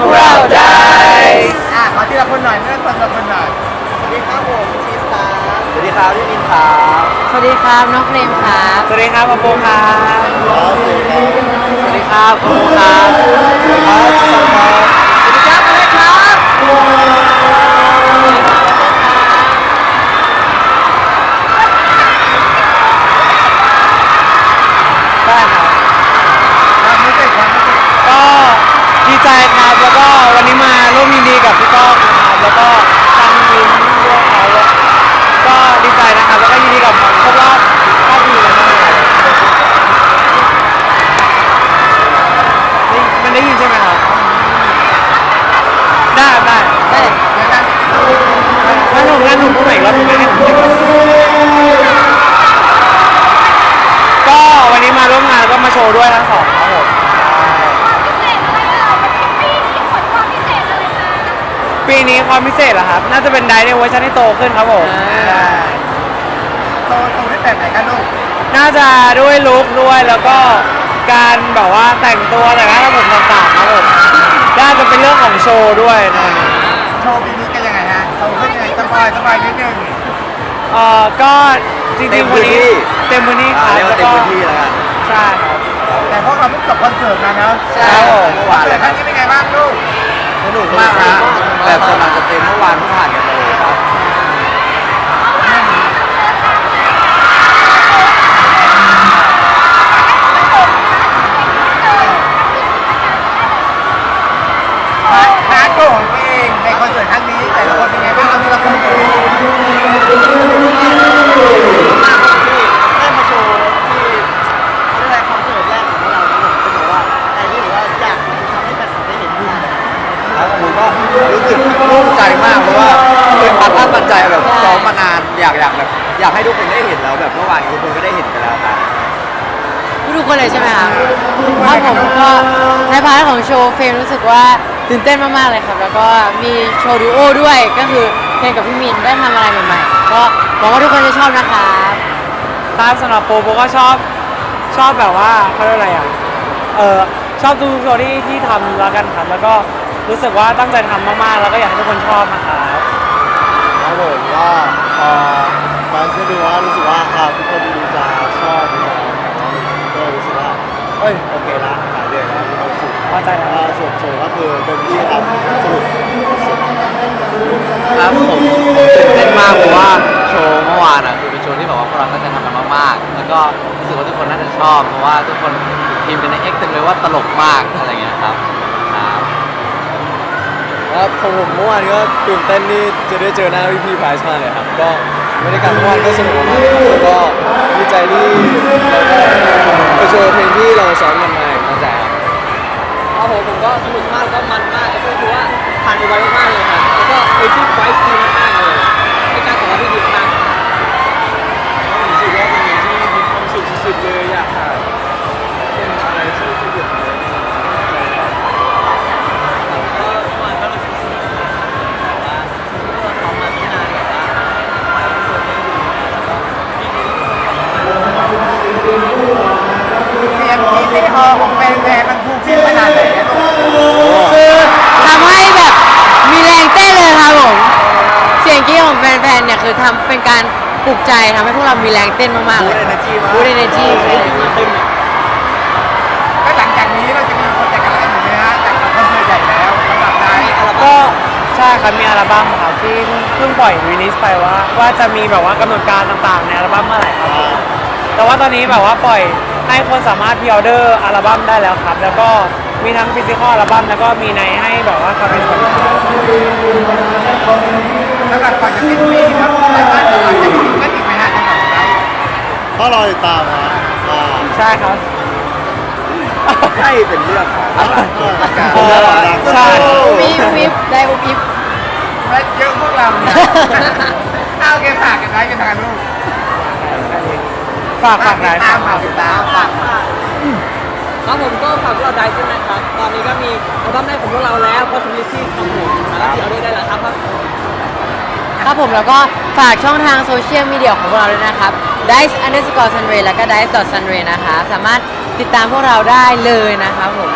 พวกเราได้ อะขอทีละคนหน่อยเริ่มคนละคนหน่อยสวัสดีครับผมชีสตาร์สวัสดีครับพี่มินครับสวัสดีครับน้องเพลงครับ สวัสดีครับปะโปครับ สวัสดีครับปะโปครับ แล้วก็วันนี้มาร่วมยินดีกับพี่ก้อง ปีนี้ความพิเศษเหรอครับ น่าจะเป็นไดร์ในเวอร์ชันที่โตขึ้นครับผมใช่โตโตได้แบบไหนกันลูกน่าจะด้วยลุคด้วยแล้วก็การแบบว่าแต่งตัวแต่งหน้าทำผมต่างๆครับผมน่าจะเป็นเรื่องของโชว์ด้วยในวันนี้ โชว์ปีนี้กันยังไงฮะโตขึ้นยังไงสบายสบายนิดนึงเอ่อก็จริงๆวันนี้เต็มพื้นที่ครับเรียกว่าเต็มพื้นที่แล้วกันใช่ครับแต่พวกเราเพิ่งจบคอนเสิร์ตมาเนอะครับผมเมื่อคอวานนเสิเลร์ตยครั้งนี้เป็นไงบ้างลูกสนุกมากฮะ แบบกำลังจะเต็มเมื่อวานเพิ่งผ่านกัน รู้สึกปลื้มใจมากเพราะว่าเป็นความภาคมั่นใจแบบซ้อมมานานอยากอยากแบบอยากให้ทุกคนได้เห็นแล้วแบบเมื่อวานทุกคนก็ได้เห็นกันแล้วครับ ทุกคนเลยใช่ไหมครับครับผมก็ในพาร์ทของโชว์เฟรมรู้สึกว่าตื่นเต้นมากๆเลยครับ แล้วก็มีโชว์ดูโอด้วยก็คือเพลงกับพี่มินได้ทำอะไรใหม่ๆ ก็หวังว่าทุกคนจะชอบนะครับครับสำหรับโปโปก็ชอบชอบแบบว่าเขาเรียกอะไรอะเออชอบดูโชว์ที่ที่ทำแล้วกันครับแล้วก็ รู้สึกว่าตั้งใจทำมากๆ แล้วก็อยากให้ทุกคนชอบนะครับ ครับผมก็พอมาจะดูว่ารู้สึกว่าอ่าทุกคนดูจะชอบนะก็รู้สึกว่าเอ้ยโอเคละหายเหนื่อยแล้วมีความสุขพอใจแล้ว อ่าส่วนโชว์ก็คือเต็มที่ครับสนุกสุดครับผมผมตื่นเต้นมากเพราะว่าโชว์เมื่อวานอะคือเป็นโชว์ที่แบบว่าพวกเราตั้งใจทำกันมากๆ แล้วก็รู้สึกว่าทุกคนน่าจะชอบเพราะว่าทุกคนพิมพ์เป็นในเอ็กซ์เต็มเลยว่าตลกมากอะไรเงี้ยครับ ครับของผมเมื่อวานก็ตื่นเต้นที่จะได้เจอหน้าพี่พี่ไพรส์มาเลยครับ ก็บรรยากาศเมื่อวานก็สนุกมากๆแล้วก็ดีใจที่ได้ไปเจอเพลงที่เราซ้อมกันมาตั้งแต่ครับครับผมผมก็สนุกมากแล้วก็มันมากแล้วก็คือว่าผ่านไปไวมากเลยครับ ทำเป็นการปลุกใจทำให้พวกเรามีแรงเต้นมากๆเลย Good energy มากบูดเอเนจีบูดเอเนจีก็หลังจากนี้เราจะมีโปรเจกต์อะไรกันอยู่ไหมฮะจากคอนเสิร์ตใหญ่แล้วสำหรับไดร์ก็ใช่ครับมีอัลบั้มครับที่เพิ่งเพิ่งปล่อยรีลิสไปว่า ว่าจะมีแบบว่ากำหนดการต่างๆในอัลบั้มเมื่อไหร่ครับผมแต่ว่าตอนนี้แบบว่าปล่อยให้คนสามารถพิออเดอร์อัลบั้มได้แล้วครับ แล้วก็มีทั้งฟิสิกอลอัลบั้มแล้วก็มีในให้แบบว่าเขาเป็นคน สำหรับก่อนจะสิ้นปีครับแต่ว่าหลังจากนี้ก็อีกไหมฮะสำหรับไดร์ก็รอติดตามนะอ่าใช่ครับ ให้เป็นเรื่องของอากาศเออใช่วิบวิบได้อุบอิบและเยอะพวกเราเนี่ยเอาโอเคฝากกันไว้กันทางลูกฝากฝากไหนติดตามฝากติดตามฝากครับผมก็ฝากพวกเราได้ด้วยนะครับ ตอนนี้ก็มีอัลบั้มแรกของพวกเราแล้ว possibility ครับผมมาแล้วที่เอาได้แล้วครับ ครับผมแล้วก็ฝากช่องทางโซเชียลมีเดียของพวกเราด้วยนะครับ dice underscore sunray แล้วก็ dice dot sunray นะคะ สามารถติดตามพวกเราได้เลยนะคะผม